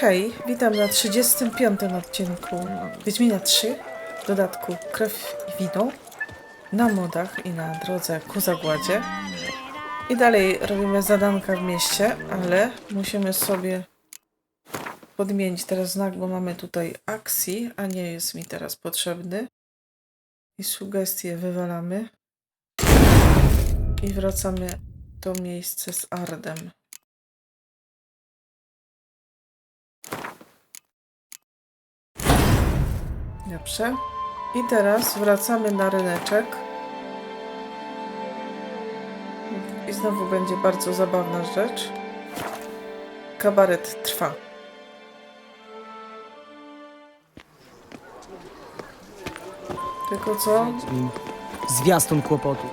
Hej, witam na 35. odcinku Wiedźmina 3, w dodatku Krew i Wino, na modach i na drodze ku zagładzie. I dalej robimy zadanka w mieście, ale musimy sobie podmienić teraz znak, bo mamy tutaj akcji, a nie jest mi teraz potrzebny. I sugestie wywalamy. I wracamy do miejsca z Ardem. Dobrze. I teraz wracamy na ryneczek. I znowu będzie bardzo zabawna rzecz. Kabaret trwa. Tylko co? Zwiastun kłopotu.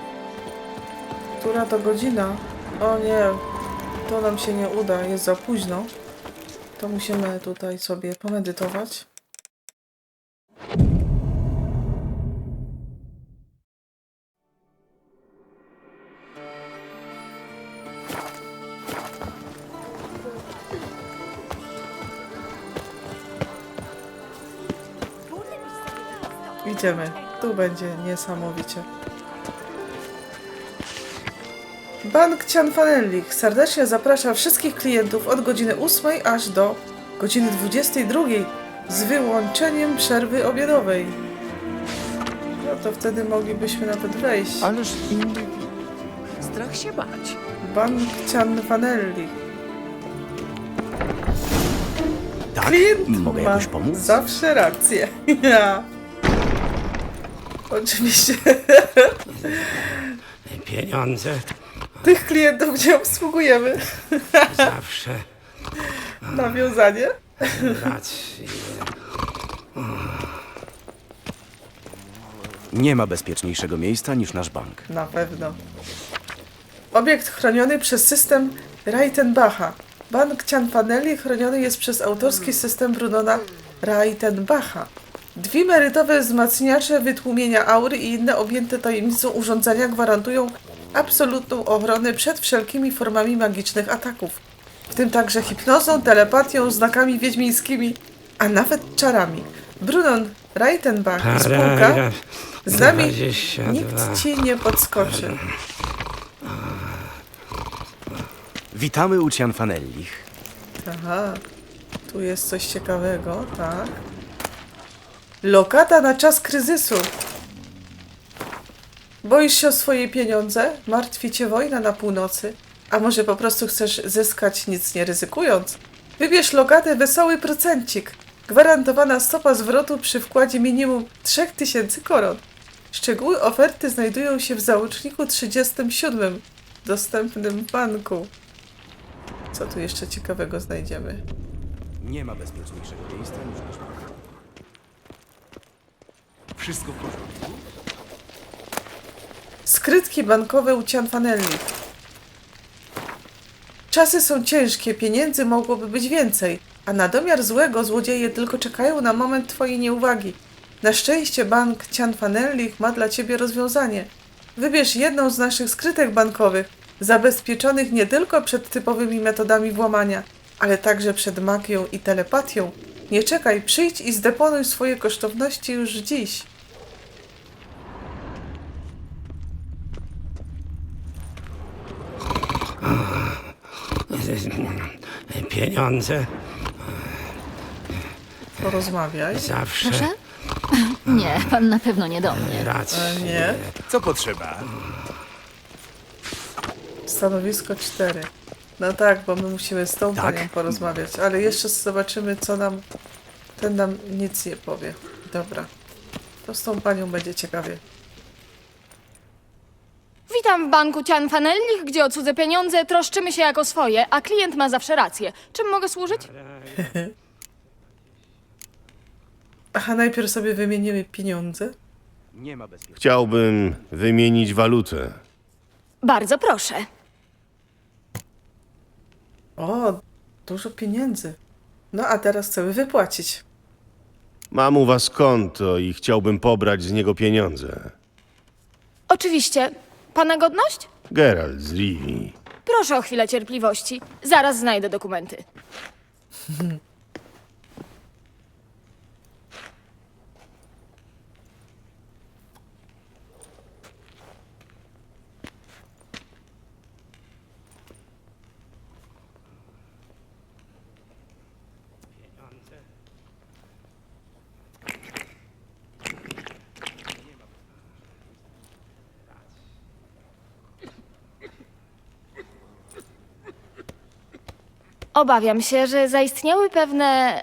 Która to godzina? O nie, to nam się nie uda, jest za późno. To musimy tutaj sobie pomedytować. Idziemy. Tu będzie niesamowicie. Bank Cianfanellich serdecznie zaprasza wszystkich klientów od godziny 8 aż do godziny 22 z wyłączeniem przerwy obiadowej. No to wtedy moglibyśmy nawet wejść. Ależ inny. Strach się bać. Bank Cianfanellich. Tak? Klient Mogę ma jakoś pomóc? zawsze rację. Ja. Oczywiście Pieniądze tych klientów, gdzie obsługujemy zawsze nawiązanie. racji. Nie ma bezpieczniejszego miejsca niż nasz bank. Na pewno. Obiekt chroniony przez system Reitenbacha. Bank Cianfanelli chroniony jest przez autorski system Brunona Reitenbacha. Dwie merytowe wzmacniacze wytłumienia aury i inne objęte tajemnicą urządzenia gwarantują absolutną ochronę przed wszelkimi formami magicznych ataków. W tym także hipnozą, telepatią, znakami wiedźmińskimi, a nawet czarami. Brunon Reitenbach, spółka, z nami 22. nikt ci nie podskoczy. Witamy u Cianfanellich. Aha, tu jest coś ciekawego, tak. Lokata na czas kryzysu. Boisz się o swoje pieniądze? Martwi cię wojna na północy? A może po prostu chcesz zyskać nic nie ryzykując? Wybierz lokatę wesoły procencik. Gwarantowana stopa zwrotu przy wkładzie minimum 3000 koron. Szczegóły oferty znajdują się w załączniku 37 dostępnym banku. Co tu jeszcze ciekawego znajdziemy? Nie ma bezpieczniejszego miejsca niż. Wszystko w porządku? Skrytki bankowe u Cianfanelli. Czasy są ciężkie, pieniędzy mogłoby być więcej, a na domiar złego złodzieje tylko czekają na moment twojej nieuwagi. Na szczęście bank Cianfanelli ma dla ciebie rozwiązanie. Wybierz jedną z naszych skrytek bankowych, zabezpieczonych nie tylko przed typowymi metodami włamania, ale także przed magią i telepatią. Nie czekaj, przyjdź i zdeponuj swoje kosztowności już dziś. Pieniądze Porozmawiaj. zawsze Proszę? Nie, pan na pewno nie do mnie. racji. Nie. Co potrzeba? Stanowisko 4. No tak, bo my musimy z tą Tak? panią porozmawiać, ale jeszcze zobaczymy, co nam. Ten nam nic nie powie. Dobra. To z tą panią będzie ciekawie. Witam w banku Cianfanellich, gdzie o cudze pieniądze troszczymy się jako swoje, a klient ma zawsze rację. Czym mogę służyć? Aha, najpierw sobie wymienimy pieniądze. Nie ma bezpieczniejszego. Chciałbym wymienić walutę. Bardzo proszę. O, dużo pieniędzy. No a teraz chcemy wypłacić. Mam u was konto i chciałbym pobrać z niego pieniądze. Oczywiście. Pana godność? Geralt z Rivii. Proszę o chwilę cierpliwości. Zaraz znajdę dokumenty. Obawiam się, że zaistniały pewne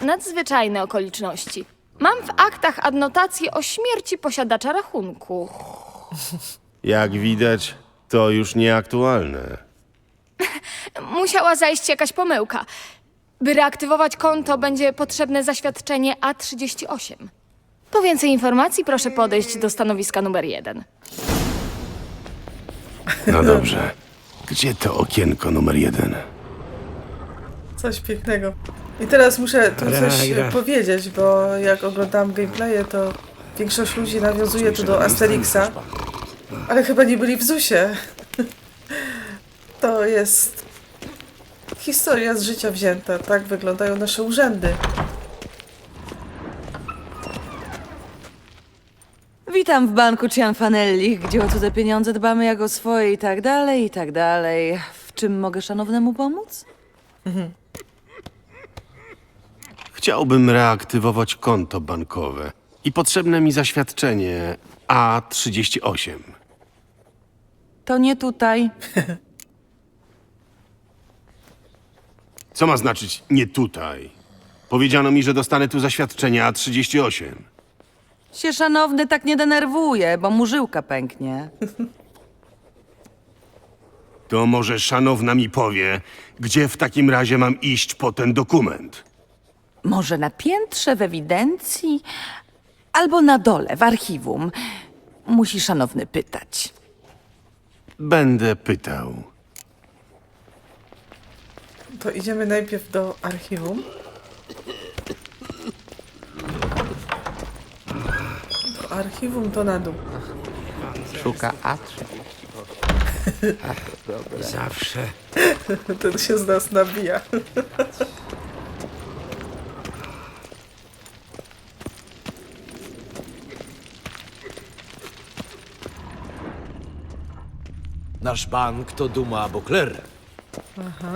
nadzwyczajne okoliczności. Mam w aktach adnotację o śmierci posiadacza rachunku. Jak widać, to już nieaktualne. Musiała zajść jakaś pomyłka. By reaktywować konto, będzie potrzebne zaświadczenie A38. Po więcej informacji proszę podejść do stanowiska numer jeden. No dobrze. Gdzie to okienko numer jeden? Coś pięknego. I teraz muszę tu coś Gra, powiedzieć, bo jak oglądałam gameplaye, to większość ludzi nawiązuje tu do Asterixa, ale chyba nie byli w ZUSie. To jest historia z życia wzięta. Tak wyglądają nasze urzędy. Witam w banku Cianfanelli, gdzie o cudze pieniądze dbamy jak o swoje i tak dalej, i tak dalej. W czym mogę szanownemu pomóc? Chciałbym reaktywować konto bankowe i potrzebne mi zaświadczenie A38. To nie tutaj. Co ma znaczyć nie tutaj? Powiedziano mi, że dostanę tu zaświadczenie A38. Się szanowny tak nie denerwuje, bo mu żyłka pęknie. To może szanowna mi powie, gdzie w takim razie mam iść po ten dokument? Może na piętrze w ewidencji, albo na dole w archiwum. Musi szanowny pytać. Będę pytał. To idziemy najpierw do archiwum. Do archiwum to na dół. Szuka A3. Zawsze Ten się z nas nabija. Nasz bank to Duma Bokler.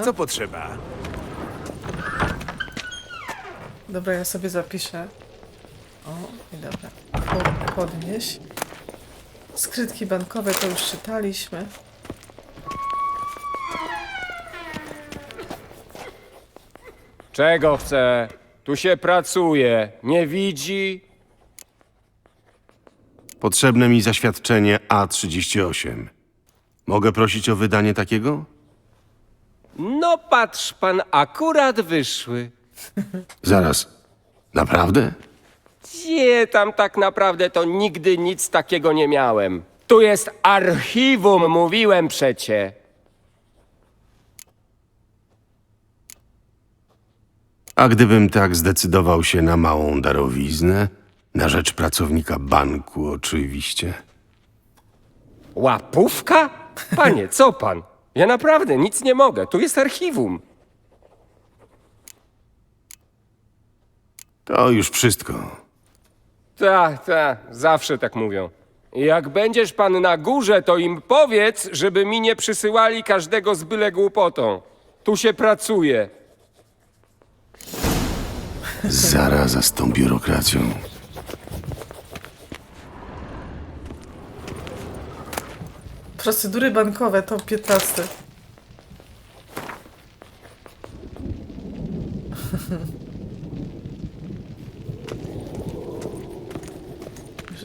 Co potrzeba? Dobra, ja sobie zapiszę. O, i dobra. Po, podnieś. Skrytki bankowe to już czytaliśmy. Czego chce? Tu się pracuje. Nie widzi? Potrzebne mi zaświadczenie A38. Mogę prosić o wydanie takiego? No patrz pan, akurat wyszły. Zaraz. Naprawdę? Gdzie tam tak naprawdę to nigdy nic takiego nie miałem. Tu jest archiwum, mówiłem przecie. A gdybym tak zdecydował się na małą darowiznę? Na rzecz pracownika banku, oczywiście. Łapówka? Panie, co pan? Ja naprawdę nic nie mogę. Tu jest archiwum. To już wszystko. Ta, ta, zawsze tak mówią. Jak będziesz pan na górze, to im powiedz, żeby mi nie przysyłali każdego z byle głupotą. Tu się pracuje. Zaraza z tą biurokracją. Procedury bankowe to 15.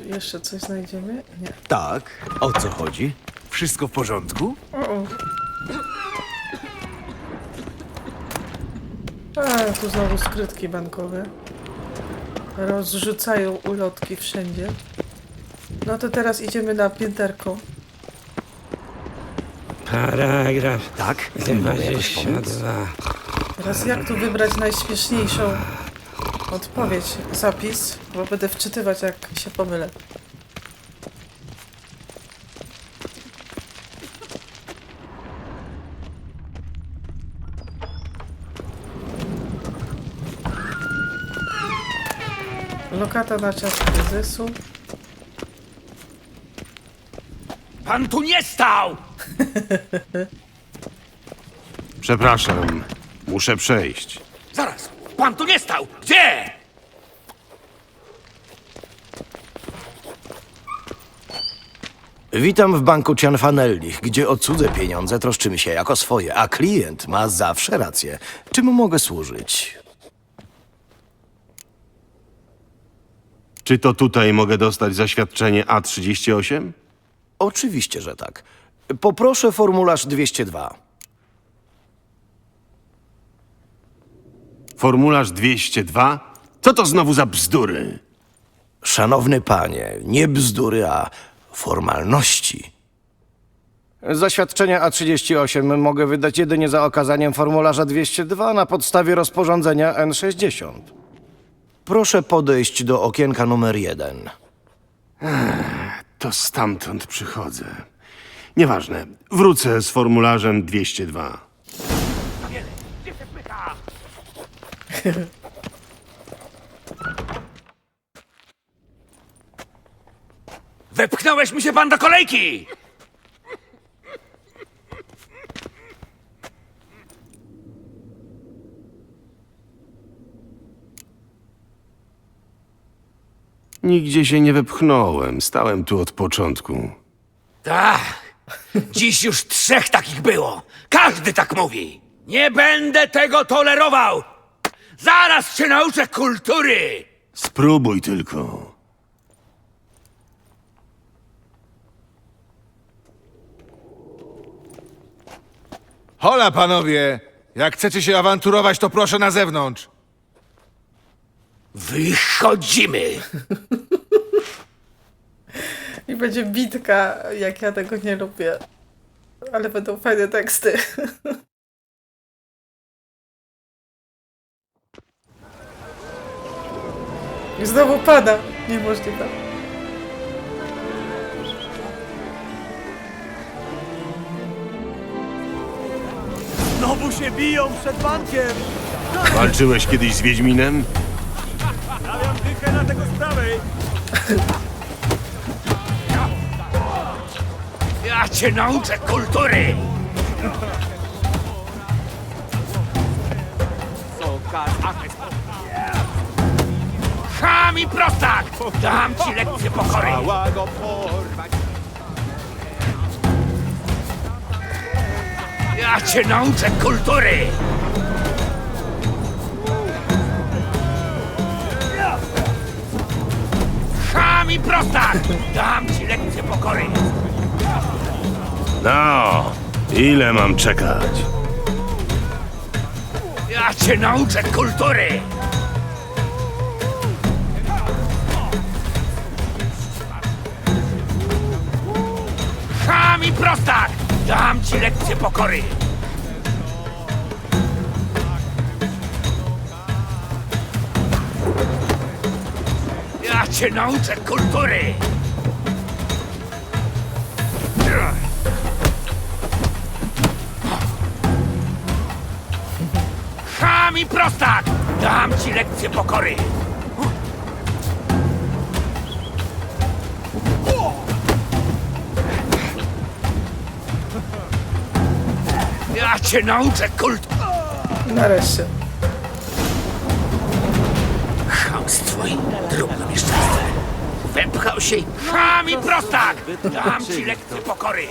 Jeszcze coś znajdziemy? Nie. Tak, o co chodzi? Wszystko w porządku? A, tu znowu skrytki bankowe. Rozrzucają ulotki wszędzie. No to teraz idziemy na pięterko. Paragraf Tak? Mogę jakoś pomóc? 22. Teraz jak tu wybrać najśmieszniejszą odpowiedź, zapis, bo będę wczytywać jak się pomylę. Lokata na czas kryzysu. Pan tu nie stał! Przepraszam, muszę przejść. Zaraz, pan tu nie stał! Gdzie? Witam w banku Cianfanellich, gdzie o cudze pieniądze troszczymy się jako swoje, a klient ma zawsze rację. Czym mogę służyć? Czy to tutaj mogę dostać zaświadczenie A38? Oczywiście, że tak. Poproszę formularz 202. Formularz 202? Co to znowu za bzdury? Szanowny panie, nie bzdury, a formalności. Zaświadczenia A38 mogę wydać jedynie za okazaniem formularza 202 na podstawie rozporządzenia N60. Proszę podejść do okienka numer 1. To stamtąd przychodzę. Nieważne, wrócę z formularzem 202. Wepchnąłeś mi się pan do kolejki! Nigdzie się nie wepchnąłem, stałem tu od początku. Tak. Dziś już trzech takich było. Każdy tak mówi. Nie będę tego tolerował. Zaraz cię nauczę kultury. Spróbuj tylko. Hola, panowie! Jak chcecie się awanturować, to proszę na zewnątrz. Wychodzimy. I będzie bitka, jak ja tego nie lubię. Ale będą fajne teksty. I znowu pada. Niemożliwe. Znowu się biją przed bankiem! Walczyłeś kiedyś z Wiedźminem? Stawiam dychę na tego z prawej! Ja cię nauczę kultury. Chami prostak! Dam ci lekcję pokory. Ja cię nauczę kultury. Chami prostak! Dam ci lekcję pokory. No, ile mam czekać? Ja cię nauczę kultury. Chami prostak! Dam ci lekcję pokory. Ja cię nauczę kultury. Chami prostak! Dam ci lekcję pokory. Ja cię nauczę kult... Nareszcie. Chamstwo i drobnomieszczeństwo. Wepchał się i... Chami prostak! Dam ci lekcję pokory.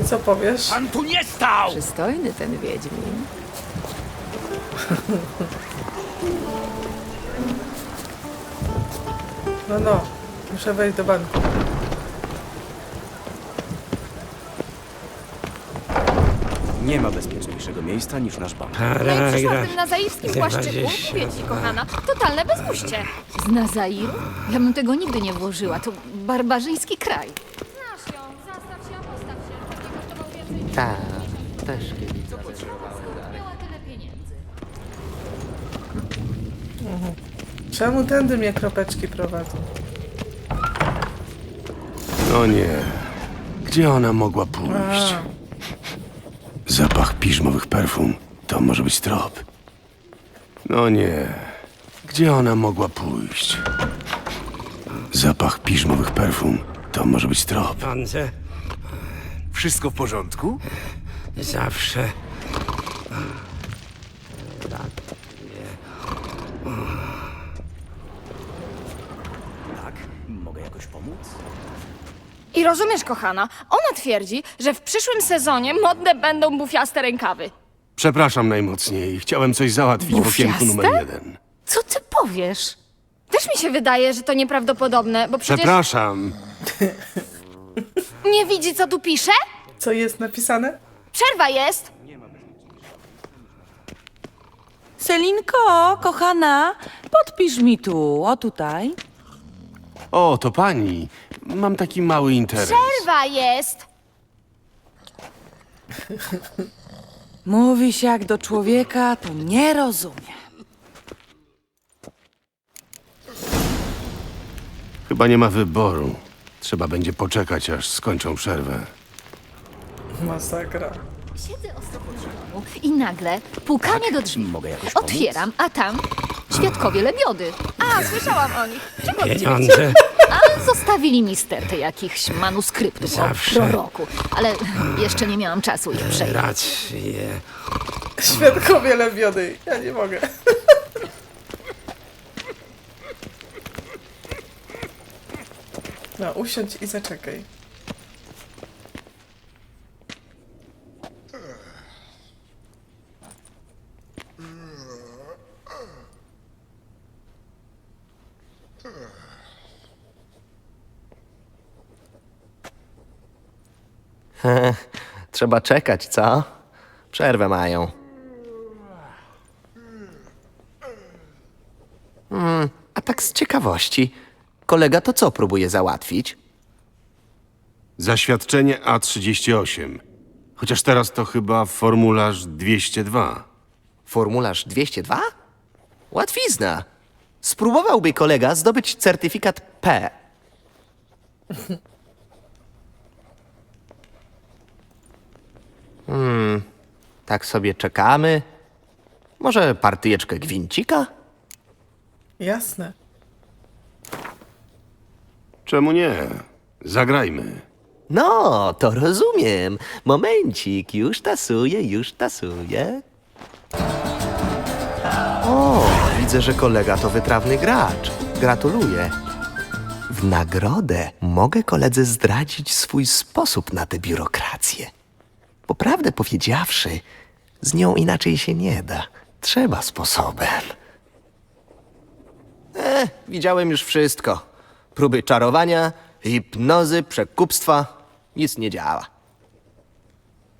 I co powiesz? Pan tu nie stał! Przystojny ten Wiedźmin. No, no. Muszę wejść do banku. Nie ma bezpieczniejszego miejsca niż nasz bank. No i przyszła w Paragraf. tym nazaickim płaszczyku. Mówię ci, kochana. Totalne bezpuście. Z Nazairu? Ja bym tego nigdy nie włożyła. To barbarzyński kraj. Tak, też kiedyś. miała tyle pieniędzy. Czemu tędy mnie kropeczki prowadzą? No nie. Gdzie ona mogła pójść? A, Zapach piżmowych perfum. To może być trop. No nie. Gdzie ona mogła pójść? Zapach piżmowych perfum. To może być trop. Pieniądze Wszystko w porządku? zawsze. Tak? Mogę jakoś pomóc? I rozumiesz, kochana, ona twierdzi, że w przyszłym sezonie modne będą bufiaste rękawy. Przepraszam najmocniej. Chciałem coś załatwić w okienku Bufiaste? numer jeden. Co ty powiesz? Też mi się wydaje, że to nieprawdopodobne, bo przecież Przepraszam. nie widzi, co tu pisze? Co jest napisane? Przerwa jest! Selinko, kochana, podpisz mi tu, o tutaj. O, to pani. Mam taki mały interes. Przerwa jest! Mówi się jak do człowieka, to nie rozumie. Chyba nie ma wyboru. Trzeba będzie poczekać, aż skończą przerwę. Masakra. Siedzę ostatnio w domu i nagle pukanie do drzwi. Mogę jakoś pomóc? Otwieram, a tam świadkowie lebiody. A, słyszałam o nich. Czego Pieniądze. A zostawili mi stertę jakichś manuskryptów Zawsze. o proroku, ale jeszcze nie miałam czasu ich przejrzeć. Rację. Świadkowie lewiody. Ja nie mogę. No, usiądź i zaczekaj. Trzeba czekać, co? Przerwę mają. Hmm, a tak z ciekawości, kolega to co próbuje załatwić? Zaświadczenie A38. Chociaż teraz to chyba formularz 202. Formularz 202? Łatwizna. Spróbowałby kolega zdobyć certyfikat P. Hmm, tak sobie czekamy. Może partyjeczkę gwincika? Jasne. Czemu nie? Zagrajmy. No, to rozumiem. Momencik, już tasuję, już tasuję. O, widzę, że kolega to wytrawny gracz. Gratuluję. W nagrodę mogę koledze zdradzić swój sposób na tę biurokrację. Bo prawdę powiedziawszy, z nią inaczej się nie da. Trzeba sposobem. E, widziałem już wszystko. Próby czarowania, hipnozy, przekupstwa. Nic nie działa.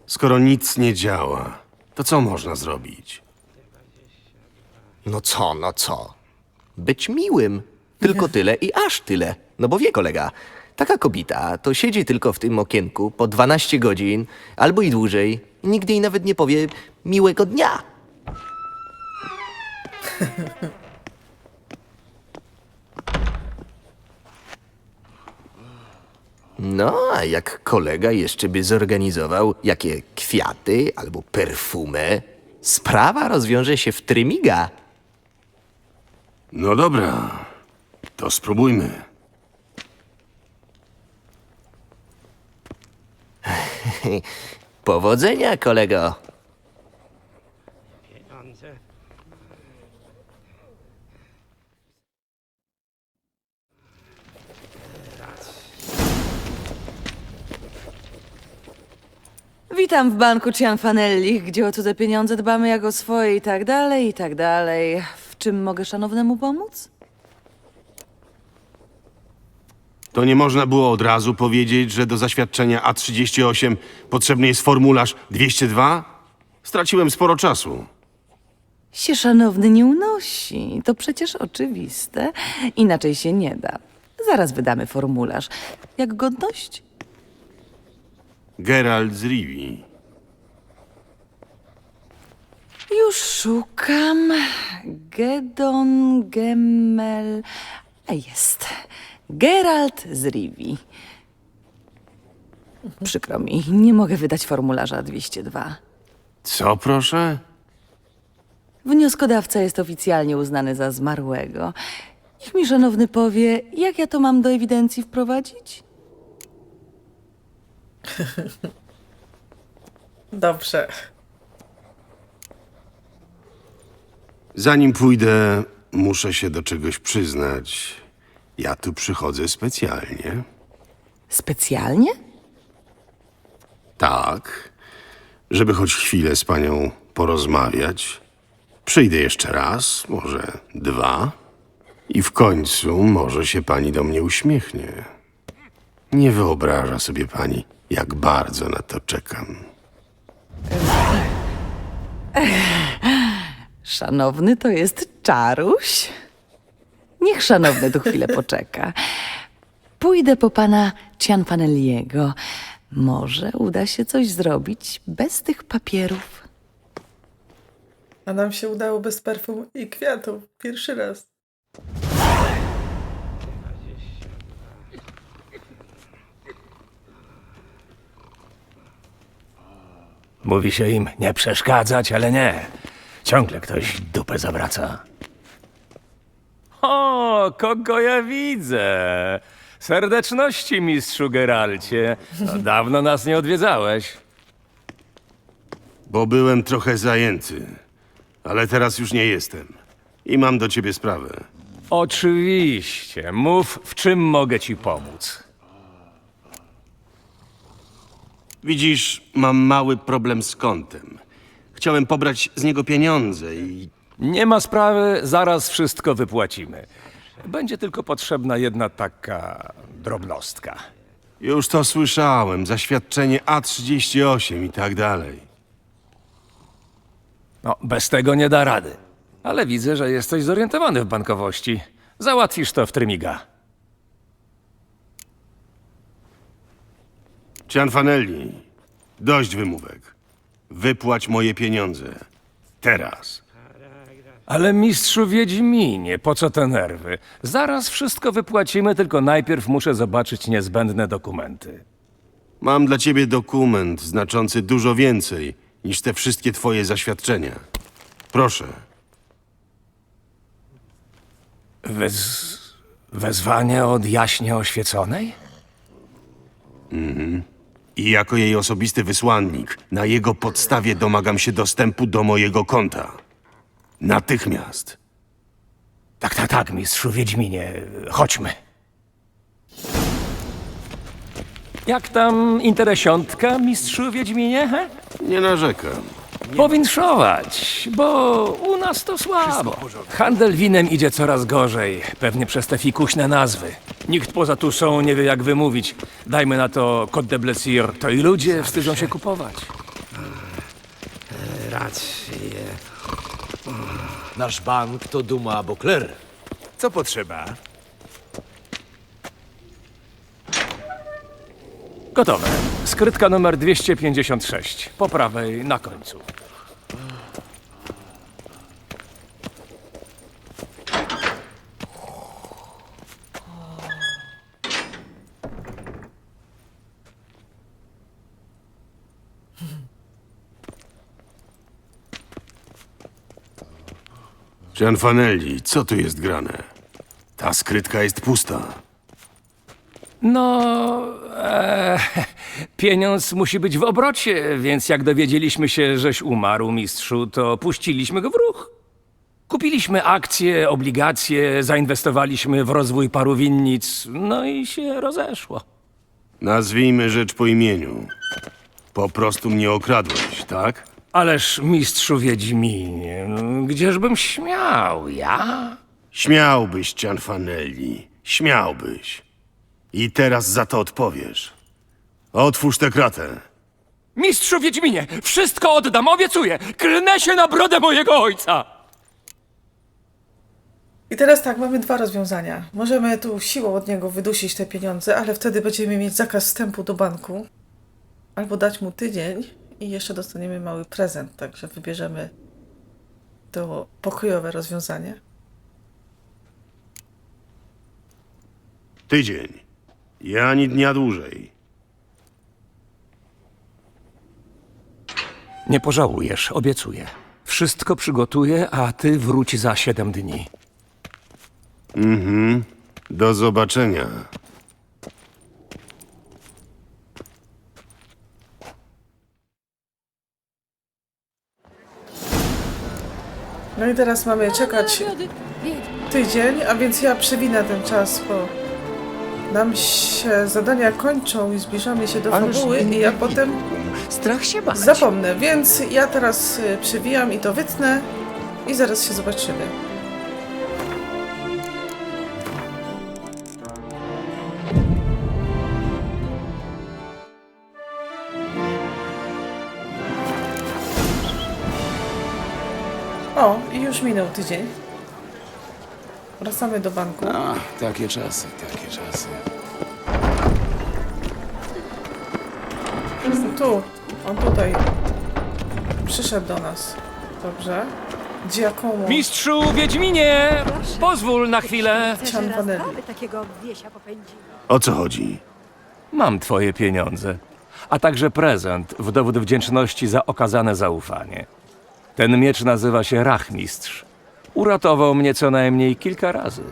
Skoro nic nie działa, to co można zrobić? No co, no co? Być miłym. Tylko tyle i aż tyle. No bo wie kolega, taka kobieta to siedzi tylko w tym okienku po 12 godzin albo i dłużej. i Nigdy jej nawet nie powie miłego dnia. No, a jak kolega jeszcze by zorganizował jakie kwiaty albo perfumę, sprawa rozwiąże się w trymiga. No dobra, to spróbujmy. Powodzenia, kolego. Witam w banku Cianfanelli, gdzie o cudze pieniądze dbamy jak o swoje i tak dalej, i tak dalej. W czym mogę szanownemu pomóc? To nie można było od razu powiedzieć, że do zaświadczenia A38 potrzebny jest formularz 202? Straciłem sporo czasu. Się szanowny nie unosi. To przecież oczywiste. Inaczej się nie da. Zaraz wydamy formularz. Jak godność? Geralt z Rivi. Już szukam. Gedon Gemmel. A jest. Geralt z Rivi. Przykro mi, nie mogę wydać formularza 202. Co proszę? Wnioskodawca jest oficjalnie uznany za zmarłego. Niech mi szanowny powie, jak ja to mam do ewidencji wprowadzić? Dobrze. Zanim pójdę, muszę się do czegoś przyznać. Ja tu przychodzę specjalnie. Specjalnie? Tak, żeby choć chwilę z panią porozmawiać. Przyjdę jeszcze raz, może dwa, i w końcu może się pani do mnie uśmiechnie. Nie wyobraża sobie pani, jak bardzo na to czekam. Szanowny to jest czaruś. Niech szanowny tu chwilę poczeka. Pójdę po pana Cianfanelliego. Może uda się coś zrobić bez tych papierów. A nam się udało bez perfum i kwiatów. Pierwszy raz. Mówi się im nie przeszkadzać, ale nie. Ciągle ktoś dupę zawraca. O, kogo ja widzę? Serdeczności, mistrzu Geralcie. No, dawno nas nie odwiedzałeś. Bo byłem trochę zajęty, ale teraz już nie jestem. I mam do ciebie sprawę. Oczywiście. Mów, w czym mogę ci pomóc. Widzisz, mam mały problem z kontem. Chciałem pobrać z niego pieniądze i Nie ma sprawy, zaraz wszystko wypłacimy. Będzie tylko potrzebna jedna taka drobnostka. już to słyszałem. Zaświadczenie A38 i tak dalej. No, bez tego nie da rady. Ale widzę, że jesteś zorientowany w bankowości. Załatwisz to w Trymiga. Cianfanelli, dość wymówek. Wypłać moje pieniądze. Teraz. Ale mistrzu Wiedźminie, po co te nerwy? Zaraz wszystko wypłacimy, tylko najpierw muszę zobaczyć niezbędne dokumenty. Mam dla ciebie dokument znaczący dużo więcej niż te wszystkie twoje zaświadczenia. Proszę. Wez... Wezwanie od jaśnie oświeconej? I jako jej osobisty wysłannik, na jego podstawie domagam się dostępu do mojego konta. Natychmiast. Tak, tak, tak, mistrzu Wiedźminie. Chodźmy. Jak tam interesiątka, mistrzu Wiedźminie? He? Nie narzekam. Powinszować, bo u nas to słabo. Handel winem idzie coraz gorzej, pewnie przez te fikuśne nazwy. Nikt poza Tuszą nie wie jak wymówić. Dajmy na to Côte de Blessir, to i ludzie wstydzą się kupować. Rację. Nasz bank to Duma Bokler. Co potrzeba? Gotowe. Skrytka numer 256. Po prawej, na końcu. Gianfanelli, co tu jest grane? Ta skrytka jest pusta. No, e, pieniądz musi być w obrocie, więc jak dowiedzieliśmy się, żeś umarł, mistrzu, to puściliśmy go w ruch. Kupiliśmy akcje, obligacje, zainwestowaliśmy w rozwój paru winnic, no i się rozeszło. Nazwijmy rzecz po imieniu. Po prostu mnie okradłeś, tak? Ależ mistrzu Wiedźminie, gdzieżbym śmiał, ja? Śmiałbyś, Cianfanelli. Śmiałbyś. I teraz za to odpowiesz. Otwórz tę kratę. Mistrzu Wiedźminie, wszystko oddam, obiecuję! Klnę się na brodę mojego ojca! I teraz tak, mamy dwa rozwiązania. Możemy tu siłą od niego wydusić te pieniądze, ale wtedy będziemy mieć zakaz wstępu do banku. Albo dać mu tydzień i jeszcze dostaniemy mały prezent, także wybierzemy to pokojowe rozwiązanie. Tydzień. I ani dnia dłużej. Nie pożałujesz, obiecuję. Wszystko przygotuję, a ty wróć za siedem dni. Mhm. Do zobaczenia. No i teraz mamy czekać tydzień, a więc ja przewinę ten czas, bo nam się zadania kończą i zbliżamy się do fabuły i ja potem Strach się bać. zapomnę, więc ja teraz y, przywijam i to wytnę i zaraz się zobaczymy. Już minął tydzień. Wracamy do banku. A, takie czasy, takie czasy. Tu, on tutaj przyszedł do nas. Dobrze. Giacomo Mistrzu Wiedźminie! Pozwól na chwilę. Cianfanelli. takiego wiesia popędzi. O co chodzi? Mam twoje pieniądze, a także prezent w dowód wdzięczności za okazane zaufanie. Ten miecz nazywa się Rachmistrz. Uratował mnie co najmniej kilka razy.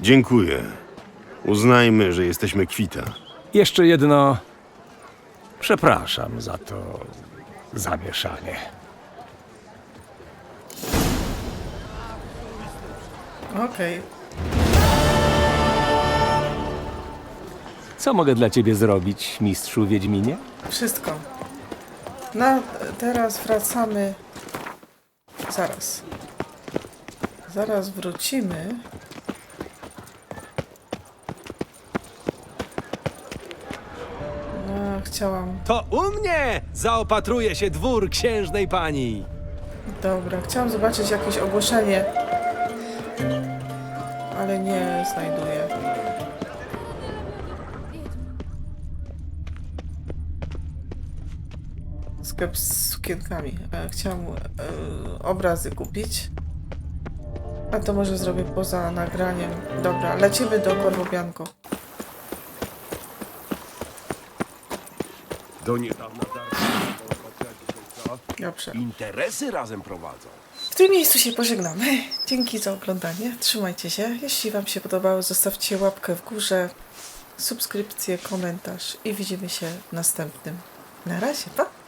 Dziękuję. Uznajmy, że jesteśmy kwita. Jeszcze jedno. Przepraszam za to zamieszanie. Okej. Co mogę dla ciebie zrobić, mistrzu Wiedźminie? Wszystko. No, teraz wracamy. Zaraz. Zaraz wrócimy. No, chciałam. To u mnie zaopatruje się dwór księżnej pani. Dobra, chciałam zobaczyć jakieś ogłoszenie. Ale nie znajduję. Sklep z sukienkami. E, Chciałam e, obrazy kupić. A to może zrobię poza nagraniem. Dobra, lecimy do Korwobianko. Do niedawna Dobrze. interesy razem prowadzą. W tym miejscu się pożegnamy. Dzięki za oglądanie. Trzymajcie się. Jeśli Wam się podobało, zostawcie łapkę w górze, subskrypcję, komentarz i widzimy się w następnym. Na razie, pa!